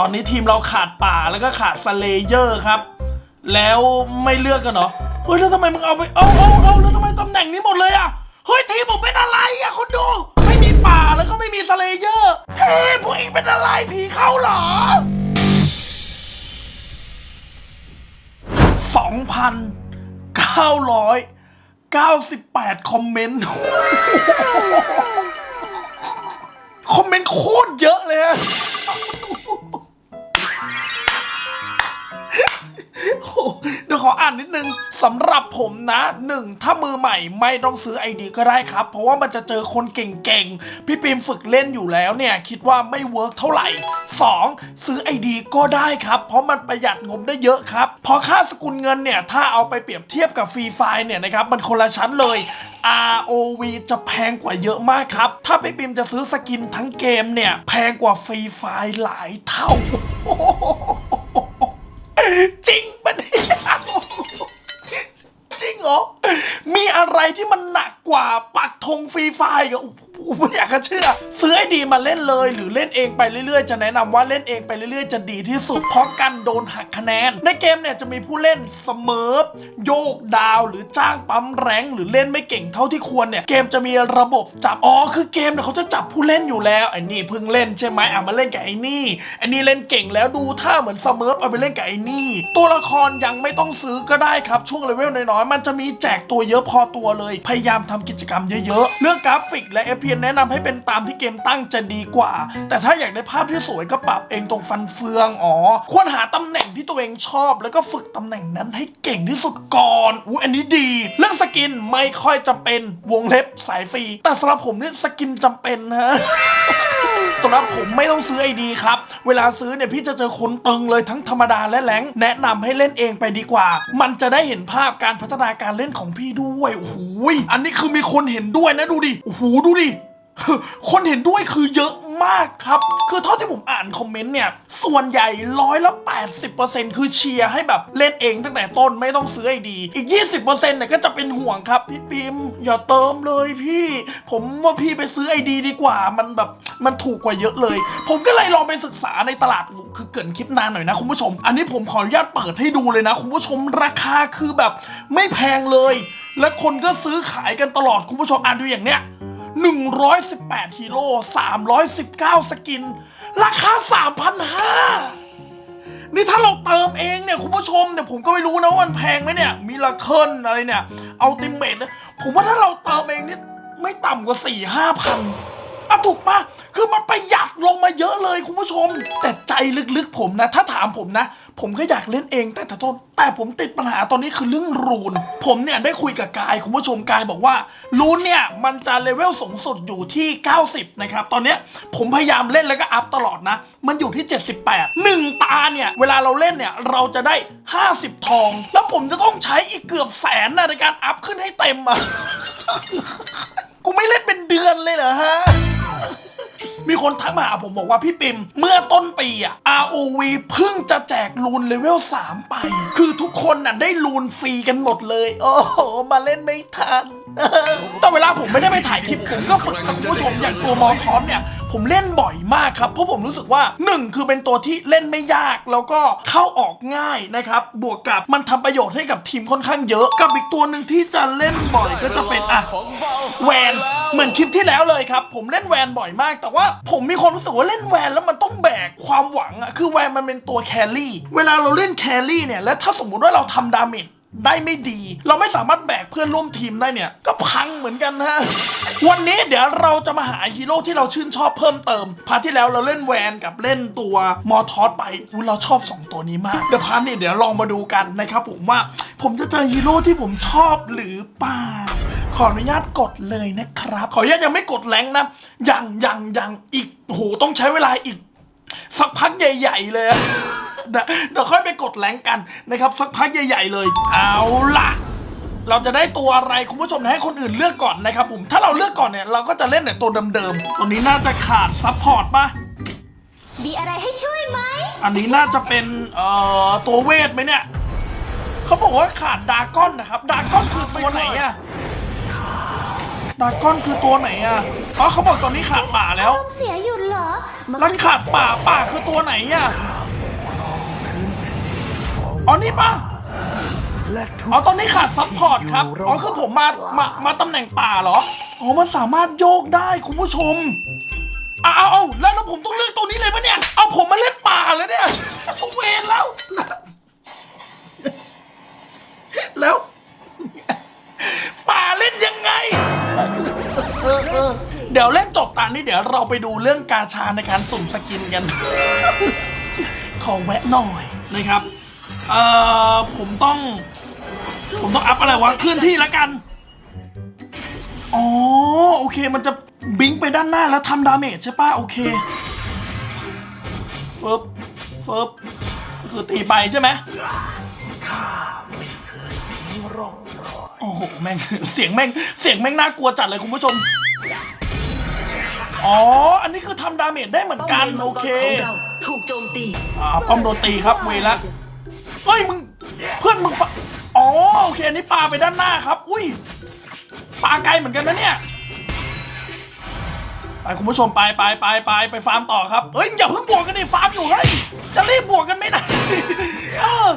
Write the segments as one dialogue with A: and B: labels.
A: ตอนนี้ทีมเราขาดป่าแล้วก็ขาดสเลเยอร์ครับ แล้วไม่เลือกกันเหรอ เฮ้ย แล้วทำไมมึงเอาไป เอาเอาเอาแล้วทำไมตำแหน่งนี้หมดเลยอะ เฮ้ย ทีมผมเป็นอะไรอะคนดู ไม่มีป่าแล้วก็ไม่มีสเลเยอร์ เทพพวกเองเป็นอะไรผีเข้าเหรอ2,998คอมเมนต์คอมเมนต์โคตรเยอะเลย เดี๋ยวขออ่านนิดนึงสำหรับผมนะหนึ่งถ้ามือใหม่ไม่ต้องซื้อไอดีก็ได้ครับ เพราะว่ามันจะเจอคนเก่งๆ พี่ปิมฝึกเล่นอยู่แล้วเนี่ย คิดว่าไม่เวิร์กเท่าไหร่ 2. ซื้อไอดีก็ได้ครับ เพราะมันประหยัดงบได้เยอะครับ พอค่าสกุลเงินเนี่ย ถ้าเอาไปเปรียบเทียบกับฟรีไฟเนี่ยนะครับ มันคนละชั้นเลย ROV จะแพงกว่าเยอะมากครับ ถ้าพี่ปิมจะซื้อสกินทั้งเกมเนี่ย แพงกว่าฟรีไฟหลายเท่า จริงปะเนี่ยจริงเหรอ มีอะไรที่มันหนักกว่าปักธงฟรีไฟร์อะโอ้โห ไม่อยากจะเชื่อซื้อไอดีมาเล่นเลย หรือเล่นเองไปเรื่อยๆ จะแนะนำว่าเล่นเองไปเรื่อยๆ จะดีที่สุดเพราะกันโดนหักคะแนน ในเกมเนี่ยจะมีผู้เล่นเสมอโยกดาวหรือจ้างปั๊มแรงหรือเล่นไม่เก่งเท่าที่ควรเนี่ยเกมจะมีระบบจับอ๋อคือเกมเนี่ยเขาจะจับผู้เล่นอยู่แล้วไอ้นี่เพิ่งเล่นใช่ไหมอะมาเล่นกับไอ้นี่ไอ้นี่เล่นเก่งแล้วดูท่าเหมือนเสมอเอาไปเล่นกับไอ้นี่ ตัวละครยังไม่ต้องซื้อก็ได้ครับช่วงเลเวลน้อยๆมันจะมีแจกตัวเยอะพอตัวเลย พยายามทำกิจกรรมเยอะๆเรื่องกราฟิกและ FPS แนะนำให้เป็นตามที่เกมตั้งจะดีกว่า แต่ถ้าอยากได้ภาพที่สวยก็ปรับเองตรงฟันเฟืองอ๋อควรหาตำแหน่งที่ตัวเองชอบ แล้วก็ฝึกตำแหน่งนั้นให้เก่งที่สุดก่อนอู้อันนี้ดี เรื่องสกินไม่ค่อยจำเป็นวงเล็บสายฟรี แต่สำหรับผมเนี่ยสกินจำเป็นฮะสำหรับผมไม่ต้องซื้อไอดีครับ เวลาซื้อเนี่ยพี่จะเจอคนตึงเลยทั้งธรรมดาและแรงแนะนำให้เล่นเองไปดีกว่า มันจะได้เห็นภาพการพัฒนาการเล่นของพี่ด้วยโอ้โหยอันนี้คือมีคนเห็นด้วยนะดูดิโอ้โหดูดิ คนเห็นด้วยคือเยอะมากครับ คือเท่าที่ผมอ่านคอมเมนต์เนี่ย ส่วนใหญ่ร้อยละ 80%คือเชียร์ให้แบบเล่นเองตั้งแต่ต้นไม่ต้องซื้อไอดี อีก 20%เนี่ยก็จะเป็นห่วงครับ พี่ปิมอย่าเติมเลยพี่ ผมว่าพี่ไปซื้อไอดีดีกว่ามันแบบมันถูกกว่าเยอะเลย ผมก็เลยลองไปศึกษาในตลาดคือเกินคลิปนานหน่อยนะคุณผู้ชม อันนี้ผมขออนุญาตเปิดให้ดูเลยนะคุณผู้ชมราคาคือแบบไม่แพงเลย และคนก็ซื้อขายกันตลอดคุณผู้ชมอ่านดูอย่างเนี้ย 118ฮีโร่319 สกิน ราคา 3,500 นี่ถ้าเราเติมเองเนี่ย คุณผู้ชมเนี่ยผมก็ไม่รู้นะว่ามันแพงไหมเนี่ยมิลเคิลอะไรเนี่ย อัลติเมทนะผมว่าถ้าเราเติมเองนี่ไม่ต่ำกว่า 4 5พัน อะถูกปะคือมันประหยัดลงมาเยอะเลยคุณผู้ชม แต่ใจลึกๆผมนะ ถ้าถามผมนะ ผมก็อยากเล่นเองแต่แต่ต้นแต่ผมติดปัญหาตอนนี้คือเรื่องรูน ผมเนี่ยได้คุยกับกายคุณผู้ชมกายบอกว่ารูนเนี่ยมันจะเลเวลสูงสุดอยู่ที่ 90 นะครับ ตอนเนี้ยผมพยายามเล่นแล้วก็อัพตลอดนะ มันอยู่ที่ 78หนึ่งตาเนี่ย เวลาเราเล่นเนี่ยเราจะได้ 50 ทอง แล้วผมจะต้องใช้อีกเกือบแสนนะในการอัพขึ้นให้เต็มอะ กูไม่เล่นเป็นเดือนเลยเหรอฮะ มีคนทักมาหาผมบอกว่าพี่ปิมเมื่อต้นปีอะ ROV เพิ่งจะแจกลูนเลเวล3ไป คือทุกคนน่ะได้ลูนฟรีกันหมดเลย โอ้โห มาเล่นไม่ทัน แต่เวลาผมไม่ได้ไปถ่ายคลิปผมก็ฝึกนะคุณผู้ชมอย่างตัวมอทอสเนี่ยผมเล่นบ่อยมากครับ เพราะผมรู้สึกว่า 1 คือเป็นตัวที่เล่นไม่ยากแล้วก็เข้าออกง่ายนะครับ บวกกับมันทำประโยชน์ให้กับทีมค่อนข้างเยอะ กับอีกตัวหนึ่งที่จะเล่นบ่อยก็จะเป็นอะแวนเหมือนคลิปที่แล้วเลยครับ ผมเล่นแวนบ่อยมาก แต่ว่าผมมีความรู้สึกว่าเล่นแวนแล้วมันต้องแบกความหวังอะคือแวนมันเป็นตัวแครี่เวลาเราเล่นแครี่เนี่ยและถ้าสมมุติว่าเราทำดาเมจ ได้ไม่ดี เราไม่สามารถแบกเพื่อนร่วมทีมได้เนี่ย ก็พังเหมือนกันฮะ วันนี้เดี๋ยวเราจะมาหาฮีโร่ที่เราชื่นชอบเพิ่มเติม พาร์ทที่แล้วเราเล่นแวนกับเล่นตัวมอทอสไปอุ๊ยเราชอบสองตัวนี้มาก เดี๋ยวพาร์ทนี้เดี๋ยวลองมาดูกันนะครับผมว่า ผมจะเจอฮีโร่ที่ผมชอบหรือเปล่า ขออนุญาตกดเลยนะครับ ขออนุญาตยังไม่กดแรงนะ ยังยังยังอีกโหต้องใช้เวลาอีก สักพักใหญ่ ๆ เลย เดี๋ยวเดี๋ยวค่อยไปกดแรงค์กันนะครับสักพักใหญ่ๆเลย เอาล่ะเราจะได้ตัวอะไรคุณผู้ชมให้คนอื่นเลือกก่อนนะครับผม ถ้าเราเลือกก่อนเนี่ยเราก็จะเล่นแต่ตัวเดิมๆ ตัวนี้น่าจะขาดซัพพอร์ตปะ
B: มีอะไรให้ช่วยไหม
A: อันนี้น่าจะเป็นเอ่อตัวเวทไหมเนี่ย เขาบอกว่าขาดดราก้อนนะครับดราก้อนคือตัวไหนอะดราก้อนคือตัวไหนอะอ๋อเขาบอกตอนนี้ขาดป่าแล้ว
B: ต้องเสียอยู่เหรอมา
A: แล้วขาดป่าป่าคือตัวไหนอะ อ๋อนี่ป่ะอ๋อตอนนี้ขาดซัพพอร์ตครับ อ๋อคือผมมา มา มาตำแหน่งป่าเหรอ อ๋อ มันสามารถโยกได้คุณผู้ชม เอาเอาเอาแล้วแล้วผมต้องเลือกตัวนี้เลยปะเนี่ย เอาผมมาเล่นป่าเลยเนี่ยต้องเวรแล้ว แล้ว ป่าเล่นยังไงเออเออเดี๋ยวเล่นจบตานี้เดี๋ยวเราไปดูเรื่องกาชาในการสุ่มสกินกัน ขอแวะหน่อยนะครับ เอ่อผมต้อง ผมต้องอัพอะไรวะเคลื่อนที่แล้วกัน อ๋อโอเคมันจะบิงไปด้านหน้าแล้วทำดาเมจใช่ป่ะโอเคเฟิบเฟิบคือตีไปใช่ไหมโอ้โหแม่งเสียงแม่งเสียงแม่งน่ากลัวจัดเลยคุณผู้ชม อ๋อ อันนี้คือทำดาเมจได้เหมือนกัน โอเค
C: ของเราถูกโจมตี
A: อ่าป้อมโดนตีครับเวละ เฮ้ยมึงเพื่อนมึงฟะอ๋อโอเคอันนี้ปลาไปด้านหน้าครับ อุ้ยปลาไกลเหมือนกันนะเนี่ยไปคุณผู้ชมไปไปไปไปไปฟาร์มต่อครับเฮ้ยอย่าเพิ่งบวกกันดิฟาร์มอยู่เฮ้ยจะรีบบวกกันไม่ได้เออ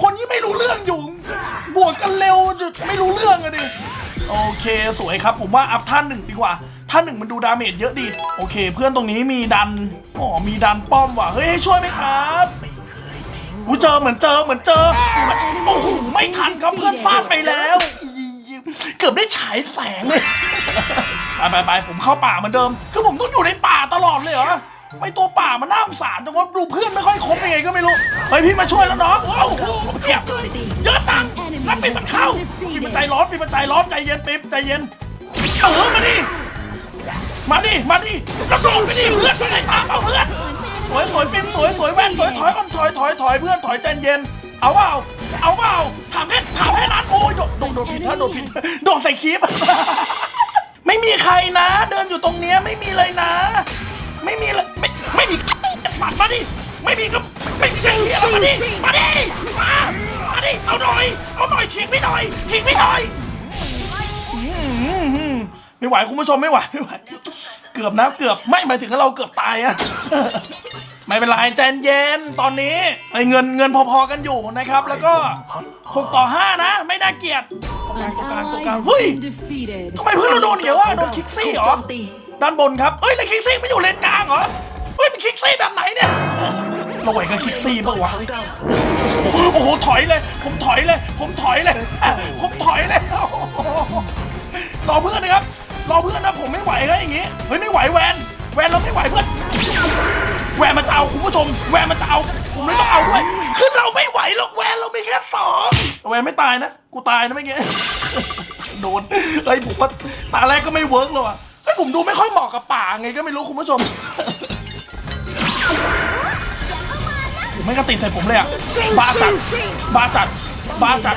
A: คนที่ไม่รู้เรื่องอยู่ บวกกันเร็วไม่รู้เรื่องอะดิโอเคสวยครับ ผมว่าอัพท่านหนึ่งดีกว่าท่านหนึ่งมันดูดาเมจเยอะดี โอเค เพื่อนตรงนี้มีดันอ๋อมีดันป้อมว่ะเฮ้ยให้ช่วยไหมครับ กูเจอเหมือนเจอเหมือนเจอโอ้โหไม่ทันครับเพื่อนฟาดไปแล้วอีเกือบได้ฉายแสงเลยไปไปไปผมเข้าป่าเหมือนเดิม คือผมต้องอยู่ในป่าตลอดเลยเหรอไม่ตัวป่ามันน่าสงสารจังว่าดูเพื่อนไม่ค่อยคบยังไงก็ไม่รู้เฮ้ยพี่มาช่วยแล้วน้องโอ้โหเจ็บเลยเยอะจังแล้วปิดมันเข้าปิดมันใจร้อนปิดมันใจร้อนใจเย็นปิ๊บใจเย็นเออมาดิมาดิมาดิแล้วโดนไปดิเพื่อนไปไหนตามเอาเพื่อนส วยสวยฟิล์มสวยสวยแว่นสวยถอยก่อนถอยถอยถอยเพื่อนถอยใจเย็น เอาเปล่าเอาเปล่าถามแค่ถามแค่นั้นโอ้ยโดนโดนโดนผิดนะโดนผิดโดนใส่คลิป ไม่มีใครนะ เดินอยู่ตรงเนี้ยไม่มีเลยนะ ไม่มีเลยไม่ไม่มีฝันมาดิไม่มีก็ไม่มีใครเชียร์มาดิมาดิมามาดิเอาหน่อยเอาหน่อยทิ้งไม่หน่อยทิ้งไม่หน่อยอื้อหือไม่ไหวคุณผู้ชมไม่ไหวไม่ไหว เกือบนะเกือบไม่หมายถึงว่าเราเกือบตายอะ ไม่เป็นไรใจเย็นตอนนี้ไอ้เงินเงินพอๆกันอยู่นะครับ แล้วก็6ต่อ5นะ ไม่น่าเกลียดตรงกลางตรงกลางตรงกลางเฮ้ย
D: defeated.
A: ทำไมเพื่อนเราโดนเหนียวอะโดนคิกซี่เหร
C: ถูก
A: อ
C: โจมตี
A: ด้านบนครับเอ้ยแล้วคิกซี่ไม่อยู่เลนกลางเหรอเฮ้ยมันคิกซี่แบบไหนเนี่ยเราไหวกับคิกซี่ปะวะ
C: ของเรา
A: โอ้โหถอยเลย ผมถอยเลย ผมถอยเลยผมถอยเลยโอ้โหรอเพื่อนนะครับรอเพื่อนนะผมไม่ไหวครับอย่างงี้เฮ้ยไม่ไหวแวน แวนเราไม่ไหวเพื่อนแวนมันจะเอาคุณผู้ชม แวนมันจะเอา ผมเลยต้องเอาด้วย คือเราไม่ไหวหรอกแวนเรามีแค่สองแวนไม่ตายนะ กูตายนะเมื่อกี้ยโดนเฮ้ยผมว่าตาแรกก็ไม่เวิร์กเลยว่ะเฮ้ยผมดูไม่ค่อยเหมาะกับป่าไงก็ไม่รู้คุณผู้ชมผมไม่กระติดใส่ผมเลยอะบ้าจัดบ้าจัดบ้าจัด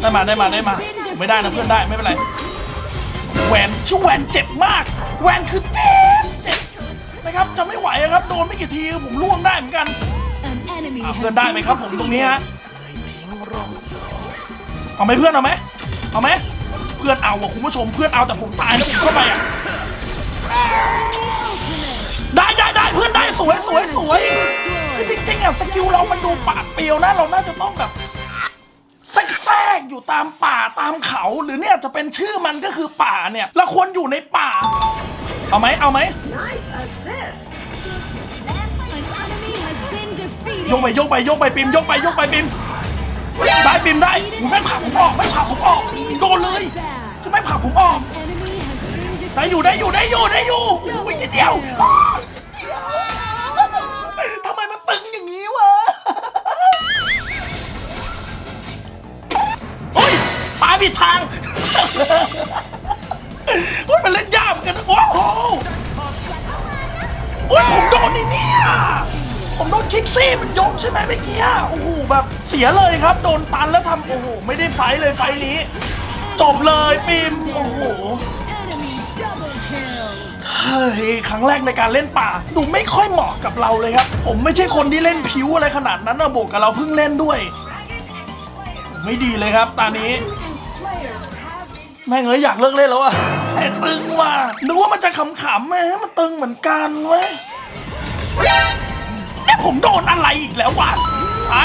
A: ได้มาได้มาได้มา ไม่ได้นะเพื่อนได้ไม่เป็นไรแหวนชื่อแหวนเจ็บมาก แหวนคือเจ็บเจ็บนะครับจะไม่ไหวอะครับ โดนไม่กี่ทีผมล่วงได้เหมือนกัน
D: An enemy
A: อะ
D: has
A: เพื่อนได้ไหมครับผม
D: been
A: ตรงนี้
D: defeated.
A: ฮะเอาไหมเพื่อนเอาไหมเอาไหมเพื่อนเอาอะคุณผู้ชมเพื่อนเอาแต่ผมตายแล้วผมเข้าไปอะได้ได้ได้เพื่อนได้สวยสวยสวยคือจริงๆอะสกิลเรามันดูปาดเปรียวนะเราน่าจะต้องแบบแทรกๆอยู่ตามป่าตามเขาหรือเนี่ยจะเป็นชื่อมันก็คือป่าเนี่ยเราควรอยู่ในป่า เอาไหมเอาไหม
D: An enemy has been defeated.
A: โยกไปโยกไปโยกไปปิมโยกไปโยกไปปิมได้ปิมได้ผมไม่ผลักผมออกไม่ผลักผมออกโดนเลยจะไม่ผลักผมออก
D: Enemy has been
A: ได้
D: defeated.
A: อยู่ได้อยู่ได้อยู่ได้อยู่อุ้ยนิดเดียวเดียวทำไมมันตึงอย่างนี้วะโอ้ยปาผิดทางโอ้ยมันเล่นยา กันนะโอ้โหโอ้ยผมโดนไอ้เนี่ยผมโดนคิกซี่มันยกใช่ไหมเมื่อกี้โอ้โหแบบเสียเลยครับโดนตันแล้วทำโอ้โหไม่ได้ไฟเลยไฟนี้ จบเลยปิมโอ้โหเฮ้ยครั้งแรกในการเล่นป่าดูไม่ค่อยเหมาะกับเราเลยครับ ผมไม่ใช่คนที่เล่นผิวอะไรขนาดนั้นนะบวกกับเราเพิ่งเล่นด้วย ไม่ดีเลยครับตานี้ แม่งเอ้ยอยากเลิกเล่นแล้วอะ ตึงว่ะนึกว่ามันจะขำๆแม่มันตึงเหมือนกันเว้ยนี่ผมโดนอะไรอีกแล้ววะไอ้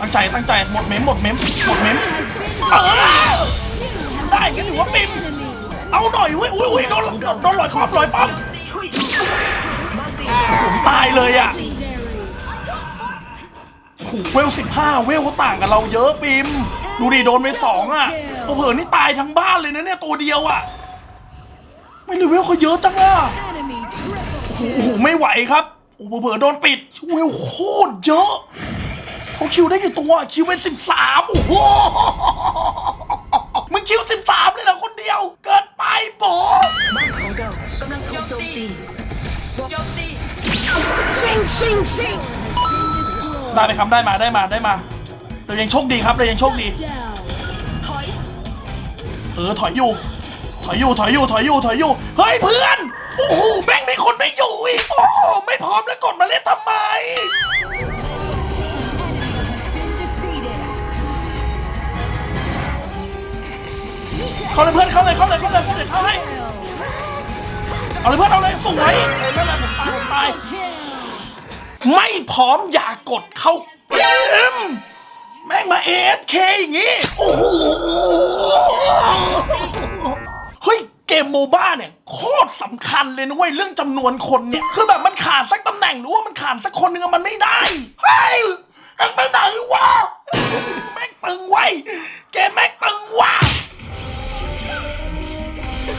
A: ตั้งใจตั้งใจหมดเมมหมดเมมหมดเมมเออได้กันถือว่าปิมเอาหน่อยเว้ยอุ้ยอุ้ยโดนโดนลอยความลอยปั๊มผมตายเลยอะ โอ้โหเวลสิบห้าเวลเขาต่างกับเราเยอะปิม ดูดิโดนไปสองอะโอ้โหนี่ตายทั้งบ้านเลยนะเนี่ยตัวเดียวอะ ไม่รู้เวลเขาเยอะจังอะ
D: Enemy triple
A: โอ้โหไม่ไหวครับโอ้โหเผื่อๆโดนปิดเวลโคตรเยอะเขาคิวได้กี่ตัวคิวเป็นสิบสามโอ้โหมึงคิวสิบสามเลยเหรอคนเดียว เกินไปโบ
C: บ้านของเรากำลังถูกโจมตีโจมตี
A: ได้ไห มครับได้มาได้มาได้มา เรายังโชคดีครับเรายังโชคดี เออถอยอยู่ถอยอยู่ถอยอยู่ถอยอยู่ถอยอยู่เฮ้ยเพื่อนโอ้โหแม่งมีคนไม่อยู่อีกโอ้ไม่พร้อมแล้วกดมาเล่นทำไมเข้าเลยเพื่อนเข้าเลยเข้าเลยเข้าเลยเข้าเลยเข้าให้เอาเลยเพื่อนเอาเลยสวยนั่นแหละผมตาย ไม่พร้อมอย่ากดเข้าเกมแม่งมาเอฟเคอย่างงี้ โอ้โห เฮ้ย เกมโมบ้าเนี่ย โคตรสำคัญเลยนะเว้ย เรื่องจำนวนคนเนี่ย คือแบบมันขาดสักตำแหน่งหรือว่ามันขาดสักคนหนึงอะมันไม่ได้ เฮ้ยเอ็งไปไหนวะ แม่งตึงไว้ยเกมแม่งตึงว่ะ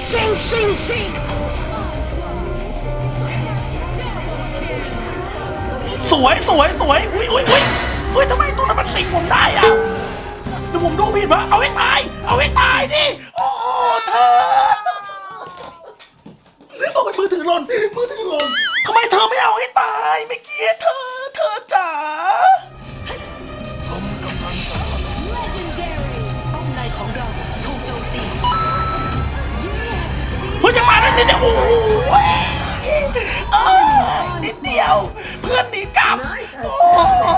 D: Sing, sing, sing.
A: สวยสวยสวยอุ้ยอุ้ยอุ้ยเฮ้ยทำไมตัวนั้นมันสิงผมได้อะเดี๋ยวผมดูผิดปะเอาให้ตาย เอาให้ตายดิโอ้โหเธอโอ้ยมือถือหล่นมือถือหล่นทำไมเธอไม่เอาให้ตายเมื่อกี้เธอ เธอจ๋า
C: ป้อมในของเราถูกโจมตี
A: เฮ้ยจะมาแล้วนิดเดียโอ้โหเออนิดเดียว เพื่อนหนีกลับโอ้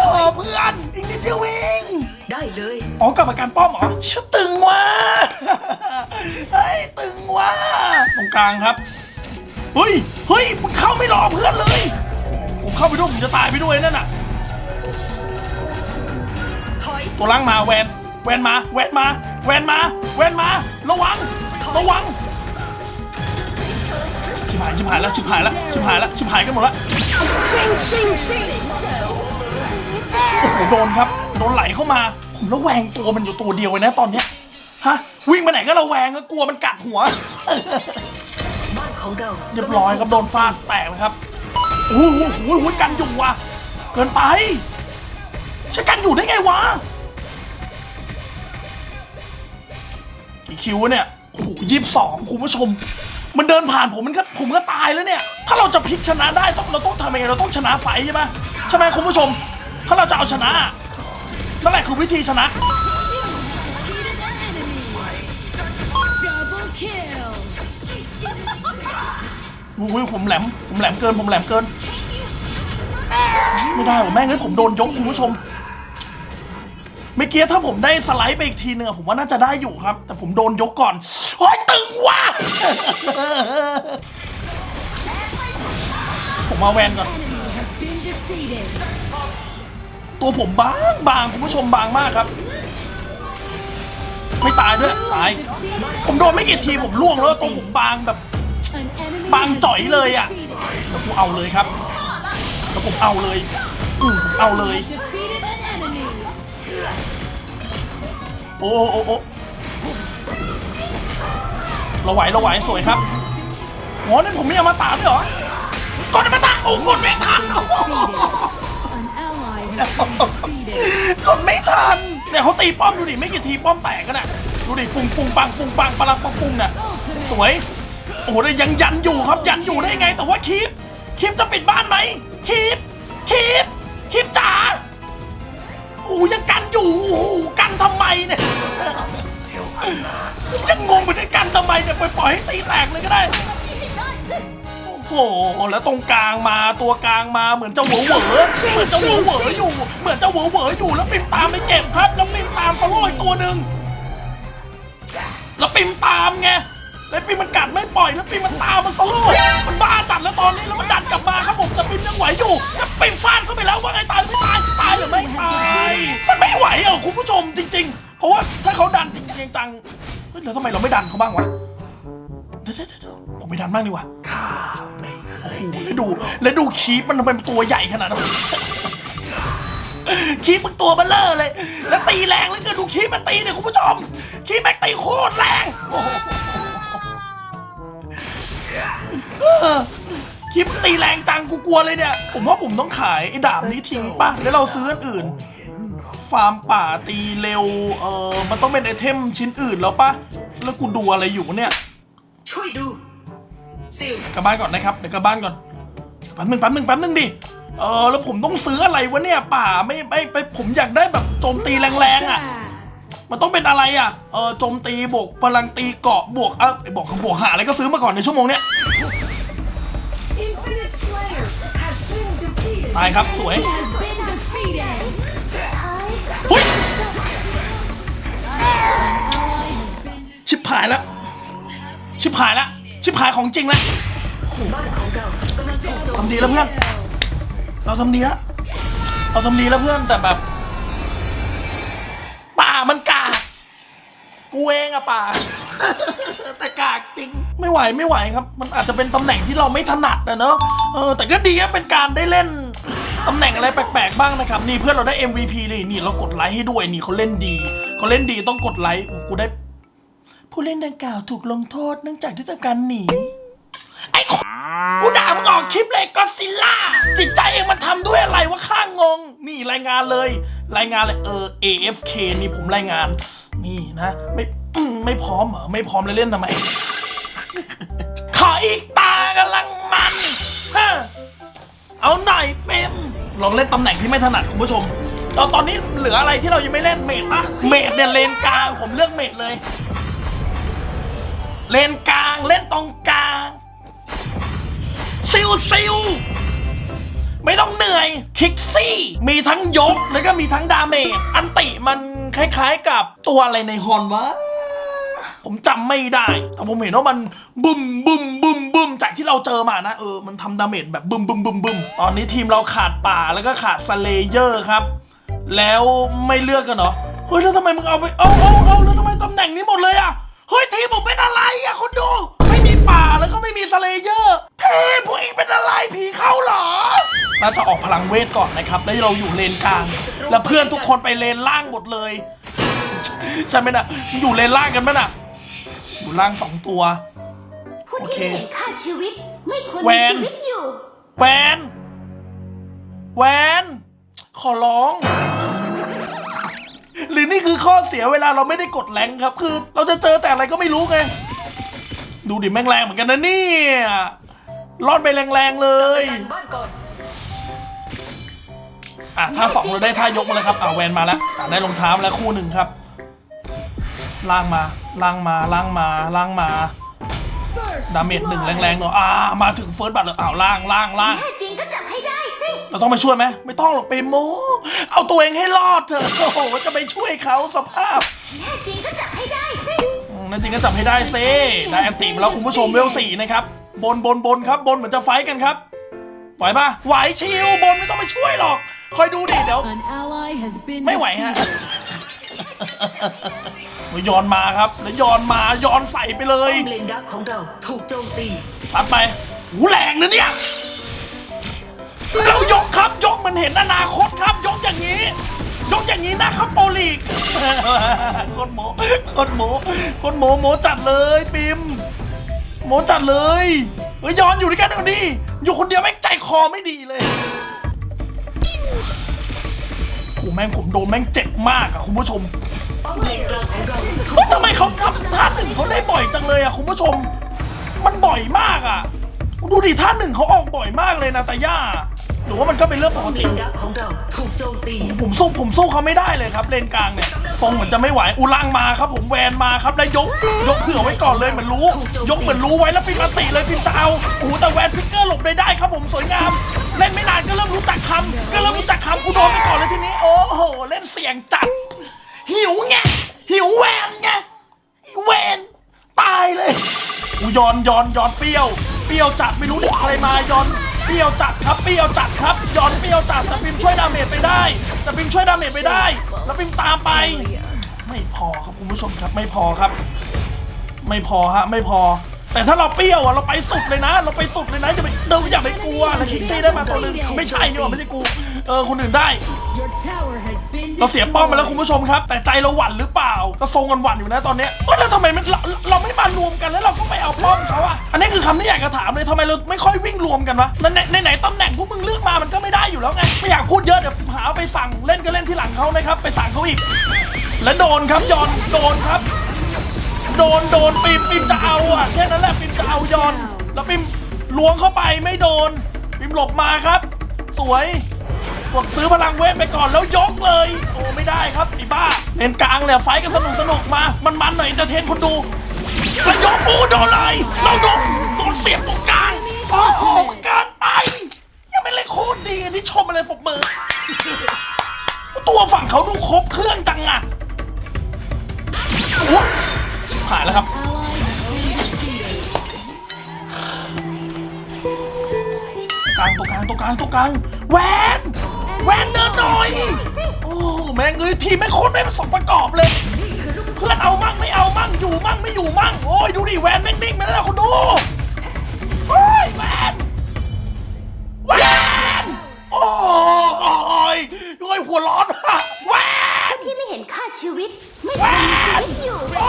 A: โหเพื่อน อีกนิดเดียวเอง
C: ได้เลย
A: อ๋อกลับมาการป้อมเหรอชะตึงว่ะ เฮ้ยตึงว่ะตรงกลางครับ เฮ้ย เฮ้ยมึงเข้าไม่รอเพื่อนเลย ผมเข้าไปด้วยผมจะตายไปด้วยนั่นน่ะ
C: ถอย
A: ตัวล่างมาแวน แวนมา แวนมา แวนมา แวนมา ระวัง ระวังชิบ หายชิบหายแล้วชิบหายแล้วชิบหายแล้วชิบหายกันหมดแล้วโอ้โหโดนครับโดนไหลเข้ามา ผมระแวงตัวมันอยู่ตัวเดียวเลยนะตอนเนี้ยฮะวิ่งไปไหนก็ระแวงก็กลัวมันกัดหัวเรียบร้อยครับโดนฟาดแตกนะครับโอ้โหโอ้โหกันอยู่ว่ะเกินไปใช่กันอยู่ได้ไงวะกี่คิวเนี่ยโอ้โหยี่สิบสองคุณผู้ชม มันเดินผ่านผมมันก็ผมก็ตายแล้วเนี่ย ถ้าเราจะพลิกชนะได้ต้องเราต้องทำยังไงเราต้องชนะไฟท์ใช่ไหมใช่ไหมคุณผู้ชม ถ้าเราจะเอาชนะนั่นแหละคือวิธีชนะ
D: Double kill.
A: อุ้ยผมแหลมผมแหลมเกินผมแหลมเกิน ไม่ได้ผมแม่งเอ้ยผมโดนยกคุณผู้ชมเมื่อกี้ถ้าผมได้สไลด์ไปอีกทีนึงอะผมว่าน่าจะได้อยู่ครับ แต่ผมโดนยกก่อนโอ้ยตึงว่ะ มาแวนก่อน ตัวผมบางบางคุณผู้ชมบางมากครับ ไม่ตายด้วย ตาย ผมโดนไม่กี่ทีผมล่วงแล้วตัวผมบางแบบ บางจ่อยเลยอะแล้วผมเอาเลยครับแล้วผมเอาเลยอืมผมเอาเลย โอ้โอ้โอ้เราไหวเราไหวสวยครับอ๋อนั่นผมมีอมตะด้วยเหรอกดอนมตะ อ้กดไม่ทัน
D: An ally has been defeated.
A: กดไม่ทันเนี่ยเขาตีป้อมดูดิไม่กี่ทีป้อมแตกกันน่ะดูดิปุงปุงปังปุงปังปะลังปังปุงน่ะ สวย โอ้โหแต่ยังยันอยู่ครับยันอยู่ได้ไง แต่ว่าคีปคีปจะปิดบ้านไหมคีปคีปคีปจ๋าโอ้โหยังกันอยู่โอ้โหกันทำไมเนี่ยยังงงไปด้วยกันทำไมเนี่ยปล่อยปล่อยให้ตีแตกเลยก็ได้ โอ้โหแล้วตรงกลางมาตัวกลางมาเหมือนจะเหวอเหวอเหมือนจะเหวอเหวออยู่ เหมือนจะเหวอเหวออยู่แล้วปิมตามไปเก็บครับ แล้วปิมตามสโลอีกตัวหนึ่งแล้วปิมตามไงแล้วปิมมันกัดไม่ปล่อยแล้วปิมมันตามมันสโลมันบ้าจัดแล้วตอนนี้แล้วมันดันกลับมาครับผมแต่ปิมยังไหวอยู่แล้วปิมฟาดเข้าไปแล้วว่าไงตายไม่ตายตายหรือไม่ตายมันไม่ไหวอะคุณผู้ชมจริง ๆ เพราะว่าถ้าเขาดันจริงๆจังเฮ้ยแล้วทำไมเราไม่ดันเขาบ้างวะ เดี๋ยวเดี๋ยวเดี๋ยวผมไปดันบ้างดีกว่าโอ้โหแล้วดู แล้วดูคีปมันทำไมมันตัวใหญ่ขนาดนั้นคีปมันตัวเบลเลอร์เลย แล้วตีแรงแล้วก็ดูคีปมันตีเนี่ยคุณผู้ชม คีปแม็กตีโคตรแรงโอ้โหเออคีปมันตีแรงจังกูกลัวเลยเนี่ย ผมว่าผมต้องขายไอ้ดาบนี้ทิ้งป่ะ แล้วเราซื้ออันอื่น ฟาร์มป่าตีเร็ว เออมันต้องเป็นไอเทมชิ้นอื่นแล้วป่ะ แล้วกูดูอะไรอยู่เนี่ย
C: ช่วยดูซิล
A: กลับบ้านก่อนนะครับเดี๋ยวกลับบ้านก่อนแป๊บนึงแป๊บนึงแป๊บนึงดิเออแล้วผมต้องซื้ออะไรวะเนี่ยป่าไม่ไม่ไปผมอยากได้แบบโจมตีแรงๆอะ มันต้องเป็นอะไรอะเออโจมตีบวกพลังตีเกาะบวกเออบอกบวกหาอะไรก็ซื้อมาก่อนในชั่วโมงเนี้ย
C: Infinite Slayer has been defeated
A: ตายครับสวย
D: He has been defeated.
A: หุ้ย
D: Ally has been
A: ชิบหายแล้ว ชิบหายแล้วชิบหายของจริงแล้ว
C: บ้านของเรากำลังถูกโจม
A: ทำดีแล้วเพื่อน เราทำดีแล้วเราทำดีแล้วเพื่อนแต่แบบ ป่ามันกากกูเองอะป่า แต่กากจริงไม่ไหวไม่ไหวครับ มันอาจจะเป็นตำแหน่งที่เราไม่ถนัดนะเนอะเออแต่ก็ดีอะเป็นการได้เล่นตำแหน่งอะไรแปลกๆบ้างนะครับ นี่เพื่อนเราได้ MVP เลยนี่เรากดไลค์ให้ด้วยนี่เขาเล่นดีเขาเล่นดีต้องกดไลค์โอ้กูได้ ผู้เล่นดังกล่าวถูกลงโทษเนื่องจากที่ทำการหนี ไอ้คนกูด่ามึงออกคลิปเลยก็ซิลล่า จิตใจเองมันทำด้วยอะไรวะข้างงง นี่รายงานเลย รายงานเลยเออ AFK นี่ผมรายงาน นี่นะ ไม่อืมไม่พร้อมเหรอ ไม่พร้อมเลยเล่นทำไม ขออีกตากำลังมันฮะเอาหน่อยเปมลองเล่นตำแหน่งที่ไม่ถนัดคุณผู้ชมเราตอนนี้เหลืออะไรที่เรายังไม่เล่นเมดปะเมดเนี่ยเลนกลางผมเลือกเมดเลย เลนกลางเล่นตรงกลางซิวซิวไม่ต้องเหนื่อย คิกซี่ มีทั้งยก แล้วก็มีทั้งดาเมจอันติมันคล้ายๆกับตัวอะไรในฮอนวะ ผมจำไม่ได้ แต่ผมเห็นว่ามันบึมบึมบึมบึมจากที่เราเจอมานะ เออ มันทำดาเมจแบบบึมบึมบึมบึมตอนนี้ทีมเราขาดป่าแล้วก็ขาดสเลเยอร์ครับ แล้วไม่เลือกกันเหรอ เฮ้ย แล้วทำไมมึงเอาไป เอาเอาเอาแล้วทำไมตำแหน่งนี้หมดเลยอะ เฮ้ยทีมผมเป็นอะไรอะคนดู ไม่มีป่าแล้วก็ไม่มีสเลเยอร์เทพพวกเองเป็นอะไรผีเข้าเหรอน่าจะออกพลังเวทก่อนนะครับแล้วเราอยู่เลนกลาง แล้วเพื่อนทุกคนไปเลนล่างหมดเลย ใช่ไหมนะมึงอยู่เลนล่างกันไหมน่ะอยู่ล่างสองตัว
B: ผู้
A: โอ
B: ที่
A: เค
B: ไม่เห็นค่าชีวิต ไม่ควร
A: แหว
B: มี
A: น
B: ชีวิตอยู่
A: แวนแวนขอร้อง หรือนี่คือข้อเสียเวลาเราไม่ได้กดแรงครับ คือ เราจะเจอแต่อะไรก็ไม่รู้ไง ดูดิแม่งแรงเหมือนกันนะเนี่ยรอดไปแรงๆเลย
C: อะ
A: ท่าสองเราได้ท่ายกมาเลยครับอะแวนมาแล้วอะได้รองเท้ามาแล้วคู่หนึ่งครับล่างมาล่างมาล่างมาล่างมา ดาเมจหนึ่งแรงๆเนอะอ่ามาถึงเฟิร์สบัตเลยอ้าวล่างล่างล่าง
B: แน่จริงก็จับให้ได้สิ
A: เราต้องไปช่วยไหมไม่ต้องหรอกเปโมเอาตัวเองให้รอดเถอะโอ้โหจะไปช่วยเขาสภาพ
B: แน่จริงก็จับให้ได้สิ
A: อืมนั่นจริงก็จับให้ได้เซ่ได้แอนติมาแล้วคุณผู้ชมเวลสี่นะครับบนบนบนครับบนเหมือนจะไฟท์กันครับไหวปะไหวชิวบนไม่ต้องไปช่วยหรอก คอยดูดิเดี๋ยว
D: an ally has been
A: ไม่ไหวฮะ
D: defeated.
A: ย้อนมาครับ แล้วย้อนมาย้อนใส่ไปเลย
C: เลนดักของเราถูกโจมตี
A: ตัดไปหูแรงนะเนี่ยเรายกครับยกมันเห็นอนาคตครับ ยกอย่างนี้ ยกอย่างนี้นะครับโปรลีกคนโมคนโมคนโมโมจัดเลยปิมโมจัดเลยเฮ้ยย้อนอยู่ด้วยกันคนนี้อยู่คนเดียวแม่งใจคอไม่ดีเลยโอ้ แม่งผมโดนแม่งเจ็บมากอะคุณผู้ชมว่าทำไมเขาทำท่าหนึ่งเขาได้บ่อยจังเลยอะคุณผู้ชม มันบ่อยมากอะดูดิท่าหนึ่งเขาออกบ่อยมากเลยนะแต่ย่าหรือว่ามันก็เป็นเรื่องปกติ
C: ของเราถูกโจมตี
A: ผมสู้ผมสู้เขาไม่ได้เลยครับ เลนกลางเนี่ยทรงเหมือนจะไม่ไหวอุลังมาครับ ผมแวนมาครับแล้วยก ยกเผื่อไว้ก่อนเลยเหมือนรู้ ยกเหมือนรู้ไว้แล้วปิดมาติเลยพิมจะเอาโอ้โหแต่แวนฟิกเกอร์หลบได้ได้ครับผมสวยงาม เล่นไม่นานก็เริ่มรู้จักคำก็เริ่มรู้จักคำกูโดนไปก่อนเลยทีนี้ โอ้โห เล่นเสียงจัด หิวไงหิวแวนไงแวนตายเลยอูยอนยอนยอนเปรี้ยว เปรี้ยวจัดไม่รู้เนี่ยอะไรมายอนเปรี้ยวจัดครับเปรี้ยวจัดครับยอนเปรี้ยวจัดแต่ปิมช่วยดาเมจไปได้แต่ปิมช่วยดาเมจไปได้แล้วปิมตามไป ไม่พอครับคุณผู้ชมครับไม่พอครับ ไม่พอฮะไม่พอ แต่ถ้าเราเปรี้ยวอะเราไปสุดเลยนะ เราไปสุดเลยนะอย่าไปเดินอย่าไปกลัวแล้วคิกซี่ได้มาตัวหนึงไม่ใช่นี่หว่าไม่ใช่กูเออคนอื่นได้
D: Your tower has been
A: เราเสียป้อมไปแล้วคุณผู้ชมครับ แต่ใจเราหวั่นหรือเปล่าก็ทรงกันหวั่นอยู่นะตอนเนี้ยเอ้ยแล้วทำไมมันเราเราไม่มารวมกันแล้วเราก็ไปเอาป้อมเขาอะอันนี้คือคำที่อยากจะถามเลยทำไมเราไม่ค่อยวิ่งรวมกันวะในในไหนตำแหน่งพวกมึงเลือกมามันก็ไม่ได้อยู่แล้วไงไม่อยากพูดเยอะเดี๋ยวหาเอาไปสั่งเล่นก็เล่นที่หลังเขานะครับไปสั่งเขาอีก แล้วโดนครับยอนโดนครับ โดนโดนปิมปิมจะเอาอะแค่นั้นแหละปิมจะเอายอนแล้วปิมล้วงเข้าไปไม่โดน ปิมหลบมาครับ สวยกดซื้อพลังเวทไปก่อนแล้วยกเลย โอ้ไม่ได้ครับไอ้บ้าเลนกลางเนี่ยไฟกันสนุกสนุกมา มันมันหน่อยจะเทนคนดูแล้วยกปูโดนเลยเราโดนโดนเสียบตรงกลางโอ้โหมันการไปยังไม่เล่นโคตรดีนี่ชมอะไรปรบมือตัวฝั่งเขาดูครบเครื่องจังอะ โอ้หายแล้วครับ กลางตัวกลางตัวกลางตัวกลางแวนแวนเดินหน่อย โอ้แม่งเอ้ยทีมไม่งโคตรไม่ผสมประกอบเลย เพื่อนเอามั่งไม่เอามั่งอยู่มั่งไม่อยู่มั่งโอ้ยดูดิแวนแม่งนิ่งไปแล้วคุณดูโอ้ยแวนแวนโอ้ยโอ้ยหัวร้อนอะแวน
B: ที่ไม่เห็นค่าชีวิต ไม่มีชีวิตอยู่
A: เอ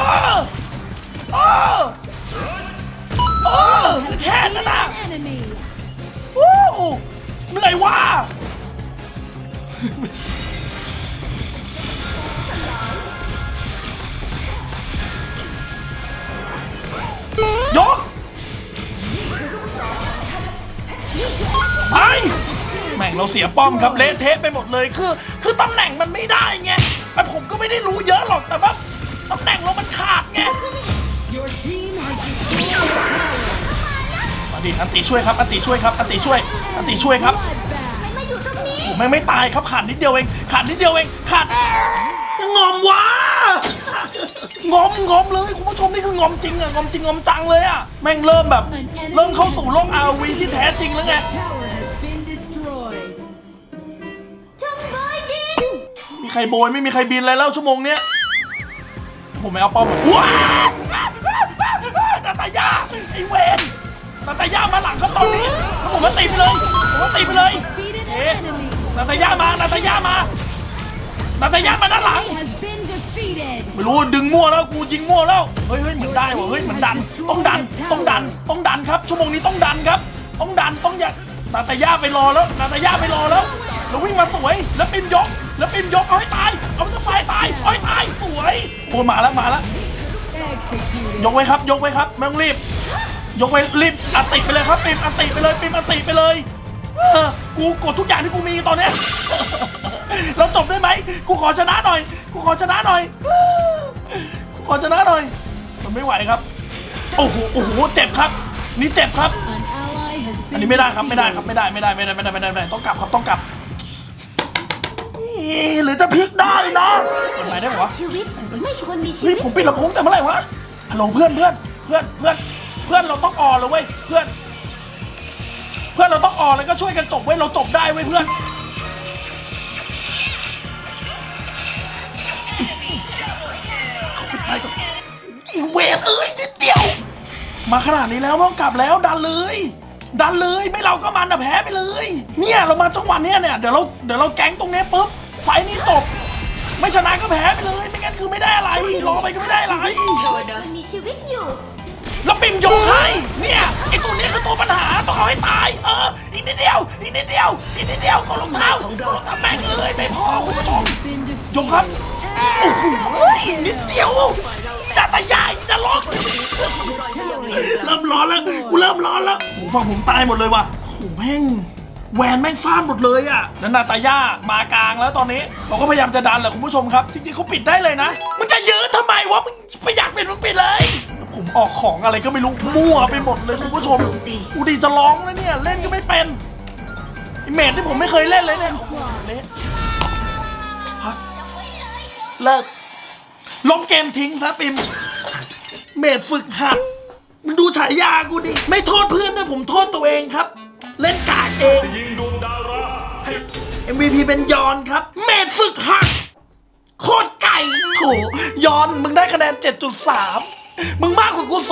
A: อเออเออคือแค่นั้นนะ
D: An enemy.
A: โอ้เหนื่อยว่ะยกไปแม่งเราเสียป้อมครับเละเทะไปหมดเลยคือ คือตำแหน่งมันไม่ได้ไงแต่ผมก็ไม่ได้รู้เยอะหรอกแต่ว่าตำแหน่งเรา มาดิอันติช่วยครับอันติช่วยครับอันติช่วยอันติช่วยครับ
D: Bloodbath.
B: มาอยู่ตรงนี้
A: ผมไม่งไม่ตายครับขาดนิดเดียวเองขาดนิดเดียวเองขาดยังงอมวะงอมงอมเลยคุณผู้ชมนี่คืองอมจริงอะงอมจริงงอมจังเลยอะแม่งเริ่มแบบ เริ่มเข้าสู่โลก RV ที่แท้จริงแล้วไง
D: Tower has been destroyed.
B: จงบอยดิน
A: มีใครโบยไม่มีใครบินอะไรแล้วชั่วโมงเนี้ยผมไม่เอาป้อมว้าวนาตายา ไอเวนนาตาย่ามาหลังครับตอนนี้แล้วผมมาตีไปเลยผมมาตีไปเลยเอ๊ะนาตาย่ามานาตาย่ามานาตาย่ามาด้านหลัง ไม่รู้ดึงมั่วแล้วกูยิงมั่วแล้วเฮ้ยเฮ้ยเหมือนได้ว่ะเฮ้ยเหมือนดันต้องดันต้องดันต้องดันครับ ชั่วโมงนี้ต้องดันครับ ต้องดันต้องอย่านาตาย่าไปรอแล้วนาตาย่าไปรอแล้วแล้ววิ่งมาสวยแล้วปิมยก แล้วปิมยกเอาให้ตายเอาจะไฟตายเอาให้ตายสวยโอ้มาแล้วมาแล้ว ยกไว้ครับ ยกไว้ครับไม่ต้องรีบ ยกไว้รีบอัดติไปเลยครับปิมอัดติไปเลยปิมอัดติไปเลยเออกูกดทุกอย่างที่กูมีตอนเนี้ย เราจบได้ไหมกูขอชนะหน่อย กูขอชนะหน่อยกูขอชนะหน่อย มันไม่ไหวครับ โอ้โหโอ้โหเจ็บครับ นี่เจ็บครับ
D: An ally has
A: อัน
D: been
A: นี้ไม่ได้ครับไม่ได้
D: defeated.
A: ครับไม่ได้ไม่ได้ไม่ได้ไม่ได้ไม่ได้ไม่ได้ต้องกลับครับต้องกลับเอ๊ะ หรือจะพลิกได้นะเปิดไมค์ได้เหรอวะ
B: ชีวิตไม่ควรมีชี
A: เฮ้ย
B: วิต
A: ผมปิดลำโพงแต่เมื่อไหร่วะฮัลโหลเพื่อนเพื่อนเพื่อนเพื่อนเพื่อนเราต้องออนเลยเว้ยเพื่อน เพื่อนเราต้องออนแล้วก็ช่วยกันจบเว้ยเราจบได้เว้ยเพื่อน ไปก่อนอีเวนเอ้ยนิดเดียว มาขนาดนี้แล้วไม่ต้องกลับแล้วดันเลย ดันเลยไม่เราก็มันอะแพ้ไปเลย เนี่ยเรามาจังหวะเนี้ยเนี่ยเดี๋ยวเราเดี๋ยวเราแก๊งตรงเนี้ยปุ๊บ ไฟล์นี้จบ ไม่ชนะก็แพ้ไปเลย ไม่งั้นคือไม่ได้อะไรรอไปก็ไม่ได้อะไร
B: มันมีชีวิตอยู่
A: แล้วปิมโยกให้เนี่ยไอตัวนี้คือตัวปัญหาต้องเอาให้ตายเอออีกนิดเดียวอีกนิดเดียวอีกนิดเดียวกดรองเท้ากดรองเท้าแม่งเอ้ยไม่พอคุณผู้ชม
D: Been defeated.
A: ยกครับโอ้โหอีกนิดเดียวอีดาตายายอีดาล็อก
D: Tower
A: เริ่มร้อนแล้วกูเริ่มร้อนแล้วโอ้โหฝั่งผมตายหมดเลยว่ะโอ้โหแม่ง แวนแม่งฟาดหมดเลยอะแล้วนาตาย่ามากลางแล้วตอนนี้เขาก็พยายามจะดันแหละคุณผู้ชมครับจริงๆเขาปิดได้เลยนะมึงจะยืนทำไมวะมึงไปอยากเป็นมึงปิดเลย ผมออกของอะไรก็ไม่รู้มั่วไปหมดเลยคุณผู้ชมอูดีจะร้องแล้วเนี่ยเล่นก็ไม่เป็นไอเมดที่ผมไม่เคยเล่นเลยเนี่ยเละพักเลิกล้มเกมทิ้งซะปิมเมดฝึกหัดมึงดูฉายากูดิ ไม่โทษเพื่อนนะผมโทษตัวเองครับ เล่นกากเอง
E: ยิงดวงดาราให้
A: MVP เป็นยอนครับ เมดฝึกหัดโคตรไก่โถยอนมึงได้คะแนน 7.3 มึงมากกว่ากู 0.2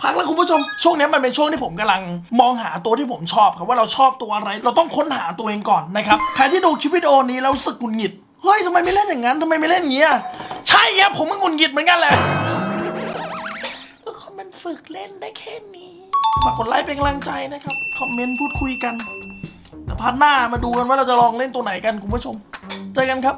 A: พักแล้วคุณผู้ชม ช่วงนี้มันเป็นช่วงที่ผมกำลังมองหาตัวที่ผมชอบครับว่าเราชอบตัวอะไร เราต้องค้นหาตัวเองก่อนนะครับ ใครที่ดูคลิปวิดีโอนี้แล้วรู้สึกหงุดหงิด เฮ้ยทำไมไม่เล่นอย่างนั้นทำไมไม่เล่นอย่างนี้อะใช่ครับผมก็หงุดหงิดเหมือนกันแหละ ฝึกเล่นได้แค่นี้ ฝากกดไลค์เป็นกำลังใจนะครับ คอมเมนต์พูดคุยกันแต่พาร์ทหน้ามาดูกันว่าเราจะลองเล่นตัวไหนกันคุณผู้ชม เจอกันครับ